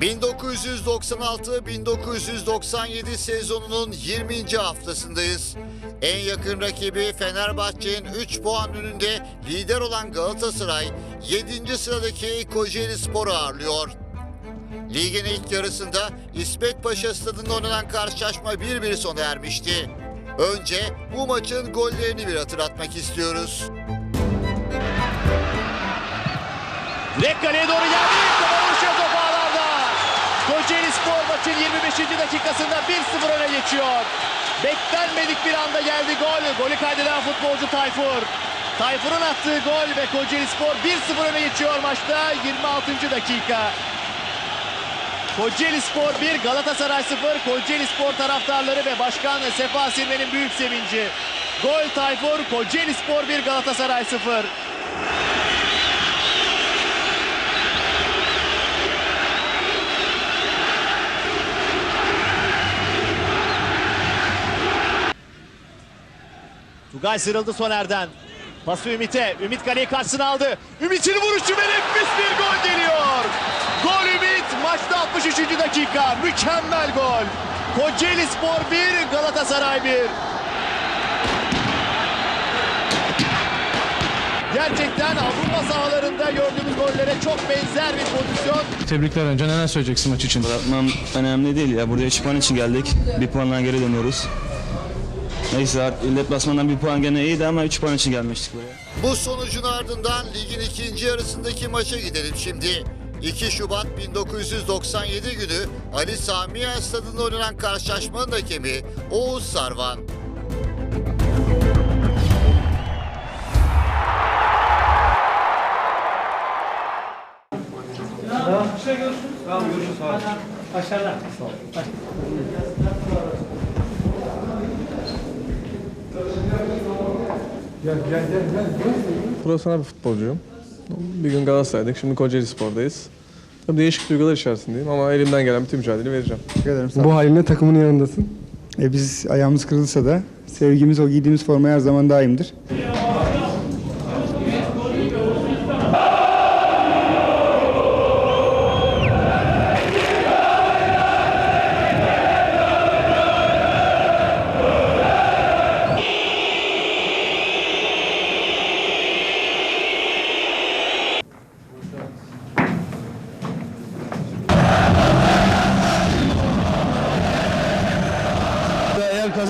1996-1997 sezonunun 20. haftasındayız. En yakın rakibi Fenerbahçe'nin 3 puan önünde lider olan Galatasaray 7. sıradaki Kocaeli Spor'u ağırlıyor. Ligin ilk yarısında İsmet Paşa stadında oynanan karşılaşma 1-1 sona ermişti. Önce bu maçın gollerini bir hatırlatmak istiyoruz. Direkt kaleye doğru geldi. Kocaeli Spor maçın 25. dakikasında 1-0 öne geçiyor. Beklenmedik bir anda geldi gol. Golü kaydeden futbolcu Tayfur. Tayfur'un attığı gol ve Kocaeli Spor 1-0 öne geçiyor maçta 26. dakika. Kocaeli Spor 1, Galatasaray 0. Kocaeli Spor taraftarları ve başkan Sefa Sirmen'in büyük sevinci. Gol Tayfur, Kocaeli Spor 1, Galatasaray 0. Tugay sıyrıldı Soner'den. Pası Ümit'e. Ümit kaleyi karşısına aldı. Ümit'in vuruşu ve nefis bir gol geliyor. Gol Ümit. Maçta 63. dakika. Mükemmel gol. Kocaeli Spor 1, Galatasaray 1. Gerçekten Avrupa sahalarında gördüğümüz gollere çok benzer bir pozisyon. Tebrikler önce neler söyleyeceksin maç için? Bırakmam önemli değil ya. Buraya 3 puan için geldik. Bir puandan geri dönüyoruz. Neyse deplasmandan bir puan gene iyiydi ama 3 puan için gelmiştik buraya. Bu sonucun ardından ligin ikinci yarısındaki maça gidelim şimdi. 2 Şubat 1997 günü Ali Sami Yen stadında oynanan karşılaşmanın hakemi Oğuz Sarvan. Profesyonel bir futbolcuyum. Bir gün Galatasaray'dık, şimdi Kocaeli Spor'dayız. Tabii değişik duygular içerisindeyim ama elimden gelen bütün mücadeleyi vereceğim. Teşekkür ederim. Sağ Bu halinle takımın yanındasın. E, biz ayağımız kırılsa da sevgimiz o giydiğimiz formaya her zaman daimdir.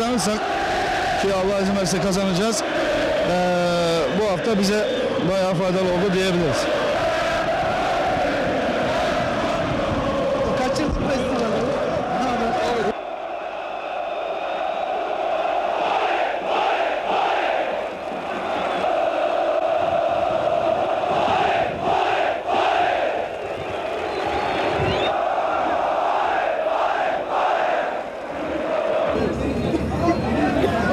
Kazanırsak ki Allah izin verirse kazanacağız. eee, bu hafta bize bayağı faydalı oldu diyebiliriz.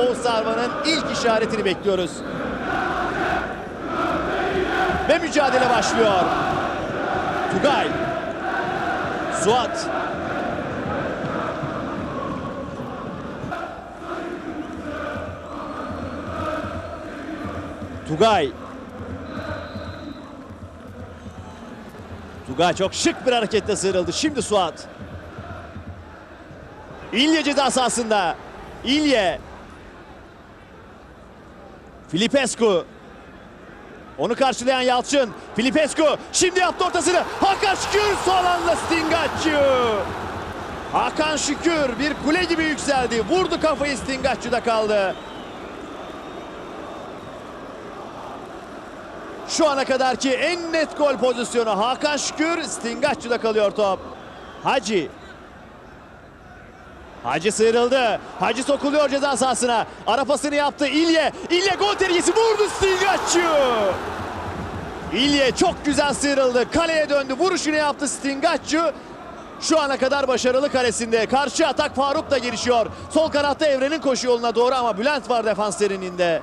Oğuz Sarvan'ın ilk işaretini bekliyoruz. Ve mücadele başlıyor. Tugay. Suat. Tugay. Tugay çok şık bir hareketle sıyrıldı. Şimdi Suat. İlye ceza sahasında. İlye. Filipescu. Onu karşılayan Yalçın. Filipescu şimdi yaptı ortasını. Hakan Şükür son anda Stingaccio. Hakan Şükür bir kule gibi yükseldi. Vurdu kafayı Stingaccio'da kaldı. Şu ana kadarki en net gol pozisyonu Hakan Şükür. Stingaççı'da kalıyor top. Hacı. Hacı sıyrıldı. Hacı sokuluyor ceza sahasına. Ara pasını yaptı İlye. İlye gol tehlikesi vurdu Stingaççı. İlye çok güzel sıyrıldı. Kaleye döndü. Vuruşunu yaptı Stingaççı. Şu ana kadar başarılı kalesinde. Karşı atak Faruk da girişiyor. Sol kanatta Evren'in koşu yoluna doğru ama Bülent var defans derinliğinde.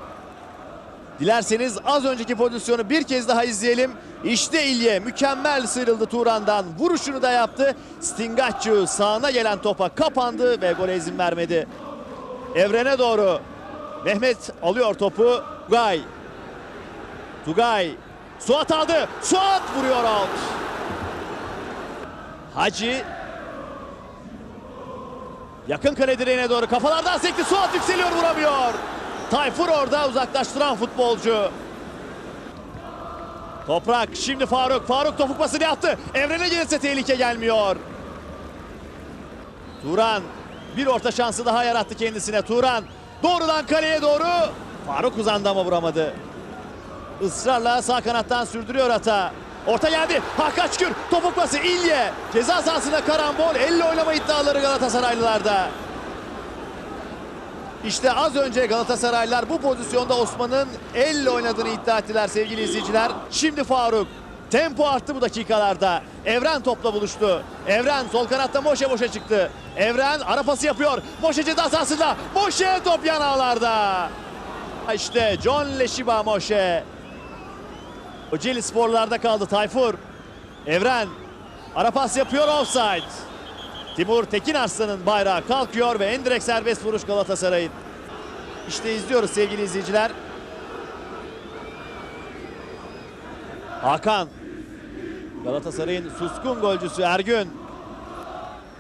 Dilerseniz az önceki pozisyonu bir kez daha izleyelim. İşte İlye mükemmel sıyrıldı Turan'dan. Vuruşunu da yaptı. Stingaccio sağına gelen topa kapandı ve gole izin vermedi. Evren'e doğru. Mehmet alıyor topu. Tugay. Tugay. Suat aldı. Suat vuruyor out. Hacı. Yakın kale direğine doğru kafalardan sekti. Suat yükseliyor vuramıyor. Tayfur orada uzaklaştıran futbolcu. Toprak şimdi Faruk. Faruk topuk pasını yaptı. Evrene gelirse tehlike gelmiyor. Turan bir orta şansı daha yarattı kendisine. Turan doğrudan kaleye doğru. Faruk uzandı ama vuramadı. Israrla sağ kanattan sürdürüyor hata. Orta geldi. Hakan Şükür topuk pası İlye. Ceza sahasına karambol. Elle oynama iddiaları Galatasaraylılarda. İşte az önce Galatasaraylılar bu pozisyonda Osman'ın elle oynadığını iddia ettiler sevgili izleyiciler. Şimdi Faruk. Tempo arttı bu dakikalarda. Evren topla buluştu. Evren sol kanatta Moşe boşa çıktı. Evren ara pası yapıyor. Moşe ceza sahasında. Moşe top yan ağlarda. İşte John Leşiba Moşe. Kocaeli sporlarda kaldı Tayfur. Evren ara yapıyor offside. Timur Tekin Arslan'ın bayrağı kalkıyor ve en direkt serbest vuruş Galatasaray'ın. İşte izliyoruz sevgili izleyiciler. Hakan. Galatasaray'ın suskun golcüsü Ergün.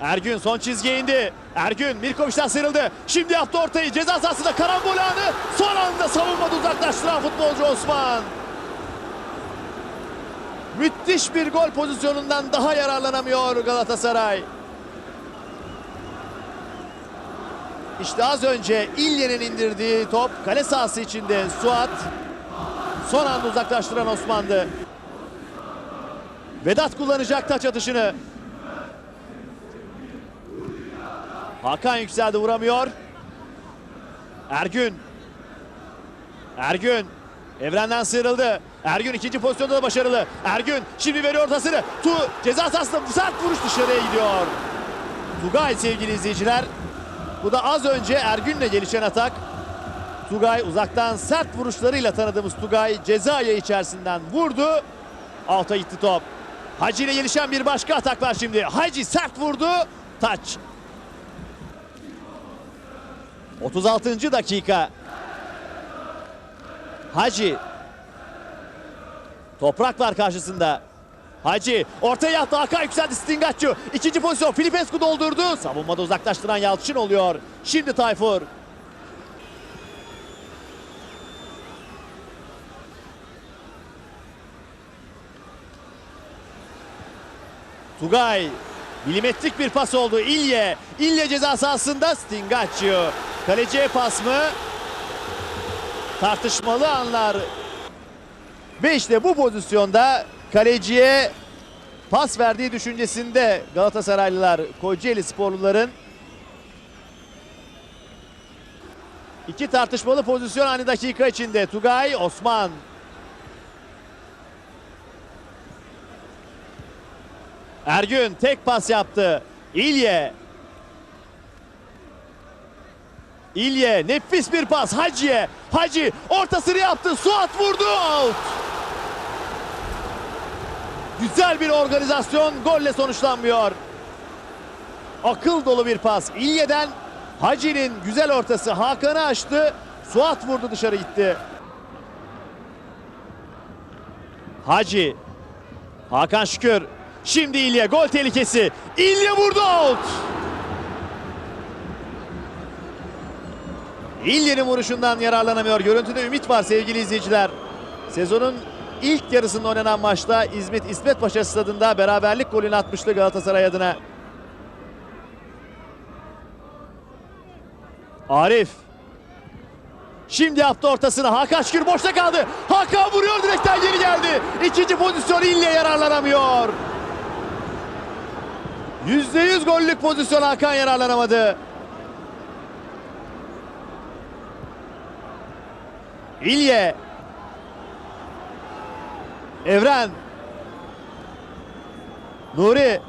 Ergün son çizgiye indi. Ergün Mirkoviç'ten sıyrıldı. Şimdi yaptı ortayı. Ceza sahasında karambol anı. Son anda savunmada uzaklaştıran futbolcu Osman. Müthiş bir gol pozisyonundan daha yararlanamıyor Galatasaray. İşte az önce İlye'nin indirdiği top kale sahası içinde Suat. Son anda uzaklaştıran Osman'dı. Vedat kullanacak taç atışını. Hakan yükseldi vuramıyor. Ergün. Ergün. Evrenden sıyrıldı. Ergün ikinci pozisyonda da başarılı. Ergün şimdi veriyor ortasını. Tu ceza sahasında sert vuruş dışarıya gidiyor. Tugay sevgili izleyiciler. Bu da az önce Ergün'le gelişen atak. Tugay uzaktan sert vuruşlarıyla tanıdığımız Tugay ceza yayı içerisinden vurdu. Alta gitti top. Hacı ile gelişen bir başka atak var şimdi. Hacı sert vurdu. Taç. 36. dakika. Hacı. Toprak var karşısında. Hacı ortaya yattı. Hakan yükseldi Stingaccio. İkinci pozisyon Filipescu doldurdu. Savunmada uzaklaştıran Yalçın oluyor. Şimdi Tayfur. Tugay. Milimetrik bir pas oldu. İlye. İlye ceza sahasında Stingaccio. Kaleciye pas mı? Tartışmalı anlar. Ve işte bu pozisyonda kaleciye pas verdiği düşüncesinde Galatasaraylılar, Kocaeli sporluların iki tartışmalı pozisyon aynı dakika içinde. Tugay, Osman. Ergün tek pas yaptı. İlye. İlye nefis bir pas Hacı'ye. Hacı ortasını yaptı. Suat vurdu. Out. Güzel bir organizasyon golle sonuçlanmıyor. Akıl dolu bir pas. İlye'den Hacı'nin güzel ortası Hakan'ı açtı. Suat vurdu dışarı gitti. Hacı. Hakan Şükür. Şimdi İlye gol tehlikesi. İlye vurdu out. İlye'nin vuruşundan yararlanamıyor. Görüntüde ümit var sevgili izleyiciler. Sezonun ilk yarısında oynanan maçta İzmit İsmet Paşa stadında beraberlik golünü atmıştı Galatasaray adına. Arif. Şimdi yaptı ortasını. Hakan Şükür boşta kaldı. Hakan vuruyor direkten geri geldi. İkinci pozisyon İlya yararlanamıyor. %100 gollük pozisyon Hakan yararlanamadı. İlye. Evren. Nuri.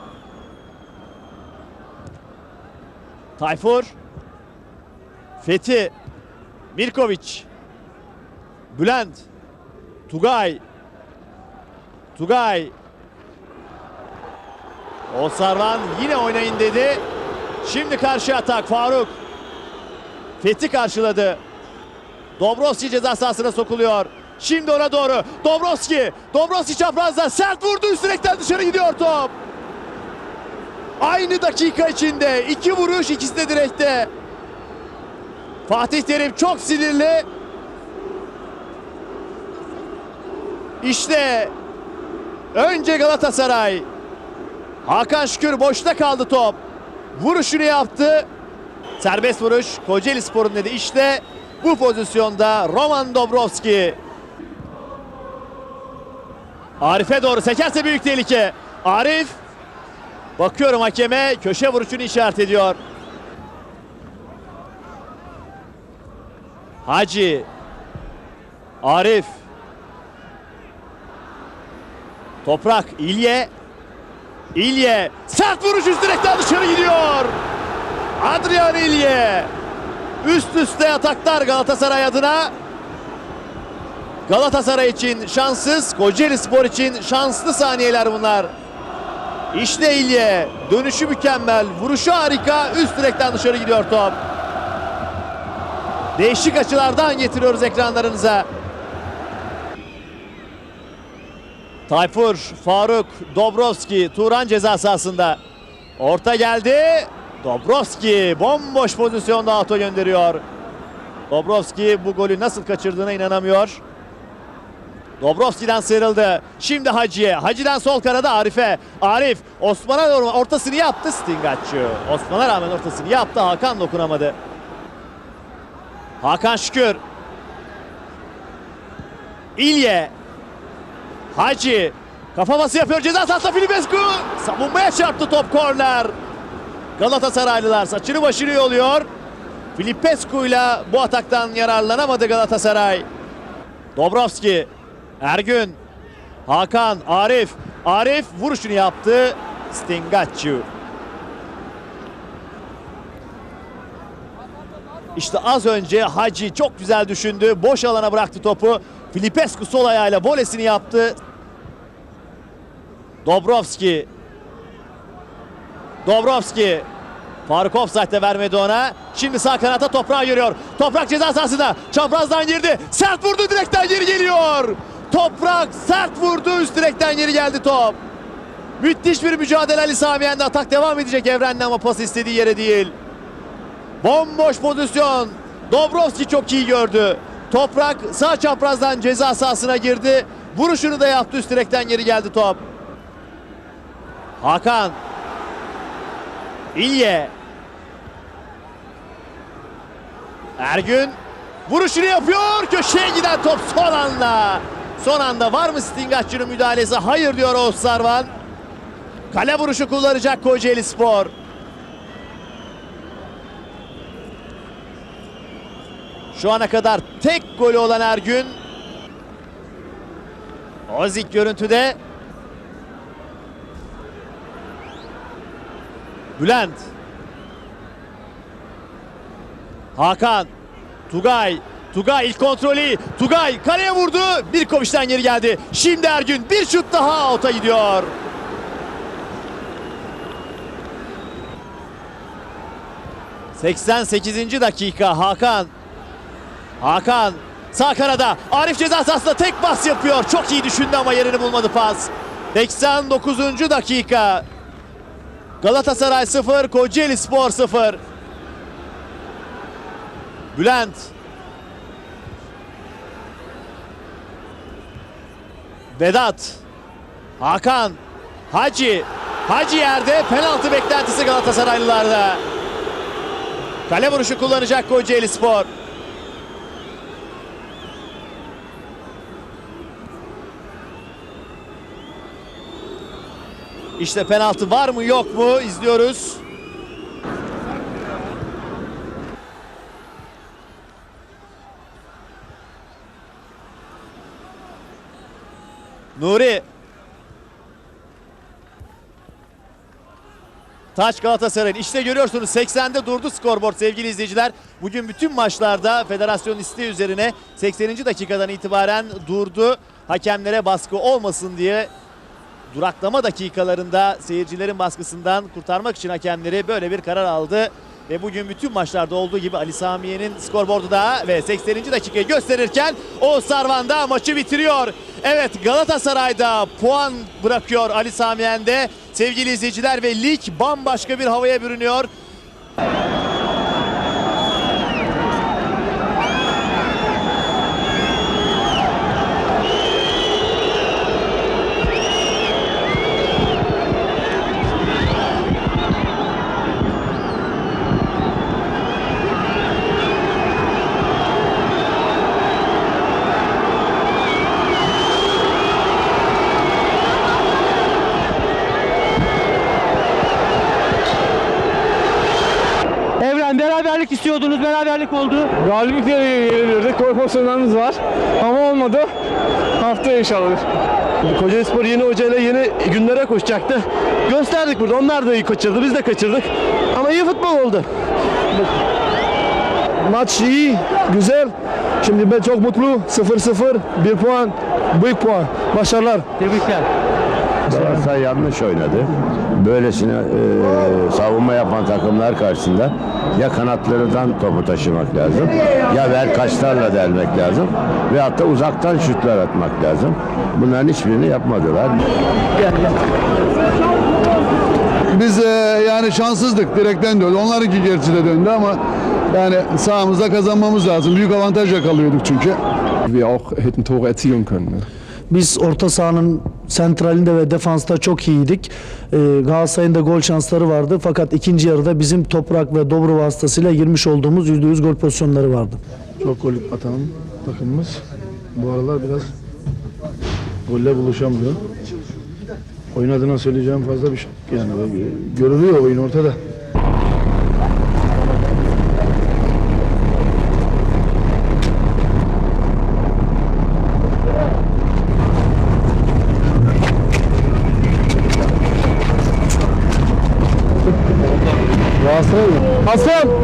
Tayfur. Fethi. Mirkovic. Bülent. Tugay. Tugay. Olsarvan yine oynayın dedi. Şimdi karşı atak Faruk. Fethi karşıladı. Dobrovski ceza sahasına sokuluyor. Şimdi ona doğru. Dobrovski. Dobrovski çaprazda sert vurdu. Üst direkten dışarı gidiyor top. Aynı dakika içinde iki vuruş ikisi de direkte. Fatih Terim çok sinirli. İşte önce Galatasaray. Hakan Şükür boşta kaldı top. Vuruşunu yaptı. Serbest vuruş Kocaeli Spor'un dedi. İşte bu pozisyonda Roman Dobrovski. Arif'e doğru sekerse büyük tehlike. Arif bakıyorum hakeme köşe vuruşunu işaret ediyor. Hacı Arif Toprak İlye İlye sert vuruş üst direkten dışarı gidiyor. Adrian İlye üst üste ataklar Galatasaray adına. Galatasaray için şanssız, Kocaeli Spor için şanslı saniyeler bunlar. İşte İlye dönüşü mükemmel, vuruşu harika, üst direkten dışarı gidiyor top. Değişik açılardan getiriyoruz ekranlarınıza. Tayfur, Faruk, Dobrovski, Turan ceza sahasında. Orta geldi. Dobrovski bomboş pozisyonda auto gönderiyor. Dobrovski bu golü nasıl kaçırdığına inanamıyor. Dobrovski'den sıyrıldı. Şimdi Hacı'ye. Hacı'den sol karada Arif'e. Arif Osman'a doğru ortasını yaptı Stingaccio. Osman'a rağmen ortasını yaptı. Hakan dokunamadı. Hakan Şükür. İlye. Hacı. Kafa bası yapıyor. Ceza sahasında Filipescu. Savunmaya çarptı top korner. Galatasaraylılar saçını başını yoluyor. Filipescu ile bu ataktan yararlanamadı Galatasaray. Dobrovski. Ergün. Hakan. Arif. Arif vuruşunu yaptı. Stingaccio. İşte az önce Hacı çok güzel düşündü. Boş alana bıraktı topu. Filipescu sol ayağıyla volesini yaptı. Dobrovski. Dobrovski. Faruk offside'de vermedi ona. Şimdi sağ kanata toprağa yürüyor. Toprak ceza sahasında. Çaprazdan girdi. Sert vurdu direkten geri geliyor. Toprak sert vurdu. Üst direkten geri geldi top. Müthiş bir mücadele Ali Samiyen'de. Atak devam edecek Evren'le ama pas istediği yere değil. Bomboş pozisyon. Dobrovski çok iyi gördü. Toprak sağ çaprazdan ceza sahasına girdi. Vuruşunu da yaptı üst direkten geri geldi top. Hakan. İlye. Ergün. Vuruşunu yapıyor. Köşeye giden top son anda. Son anda var mı Stingacı'nın müdahalesi? Hayır diyor Oğuz Sarvan. Kale vuruşu kullanacak Kocaeli Spor. Şu ana kadar tek golü olan Ergün. Ozik görüntüde. Bülent. Hakan. Tugay. Tugay ilk kontrolü. Tugay kaleye vurdu. Bir komişten geri geldi. Şimdi Ergün bir şut daha out'a gidiyor. ...88. dakika Hakan Hakan sağ kanada Arif ceza sahasında tek pas yapıyor. Çok iyi düşündü ama yerini bulmadı pas. 89. dakika. Galatasaray 0, Kocaeli Spor 0. Bülent. Vedat. Hakan. Hacı. Hacı yerde penaltı beklentisi Galatasaraylılarda. Kale vuruşu kullanacak Kocaeli Spor. İşte penaltı var mı yok mu izliyoruz. Nuri. Taç Galatasaray'ın. İşte görüyorsunuz 80'de durdu skorboard sevgili izleyiciler. Bugün bütün maçlarda federasyon isteği üzerine 80. dakikadan itibaren durdu. Hakemlere baskı olmasın diye duraklama dakikalarında seyircilerin baskısından kurtarmak için hakemleri böyle bir karar aldı. Ve bugün bütün maçlarda olduğu gibi Ali Samiye'nin skorboardu da ve 80. dakikayı gösterirken o Sarvan da maçı bitiriyor. Evet Galatasaray'da puan bırakıyor Ali Samiyen'de. Sevgili izleyiciler ve lig bambaşka bir havaya bürünüyor. Evren beraberlik istiyordunuz, beraberlik oldu. Galibiyet yenilirdik. Gol pozisyonlarımız var. Ama olmadı. Haftaya inşallah. Kocaeli Spor yeni hocayla yeni günlere koşacaktı. Gösterdik burada. Onlar da iyi kaçırdı. Biz de kaçırdık. Ama iyi futbol oldu. Maç iyi, güzel. Şimdi ben çok mutlu. 0-0, 1 puan, büyük puan. Başarılar. Tebrikler. Galatasaray yanlış oynadı. Böylesine e, savunma yapan takımlar karşısında ya kanatlarından topu taşımak lazım ya ver kaçlarla delmek lazım ve hatta uzaktan şutlar atmak lazım. Bunların hiçbirini yapmadılar. Biz e, yani şanssızdık. Direkten döndü. Onlarınki gerçi de döndü ama yani sahamızda kazanmamız lazım. Büyük avantaj yakalıyorduk çünkü. Wir auch hätten Tore erzielen können. ne? Biz orta sahanın sentralinde ve defansta çok iyiydik. Ee, Galatasaray'ın da gol şansları vardı. Fakat ikinci yarıda bizim Toprak ve Dobro vasıtasıyla girmiş olduğumuz %100 gol pozisyonları vardı. Çok gol atan takımımız. Bu aralar biraz golle buluşamıyor. Oyun adına söyleyeceğim fazla bir şey yani. Görülüyor oyun ortada. Galatasaray mı? Hasan!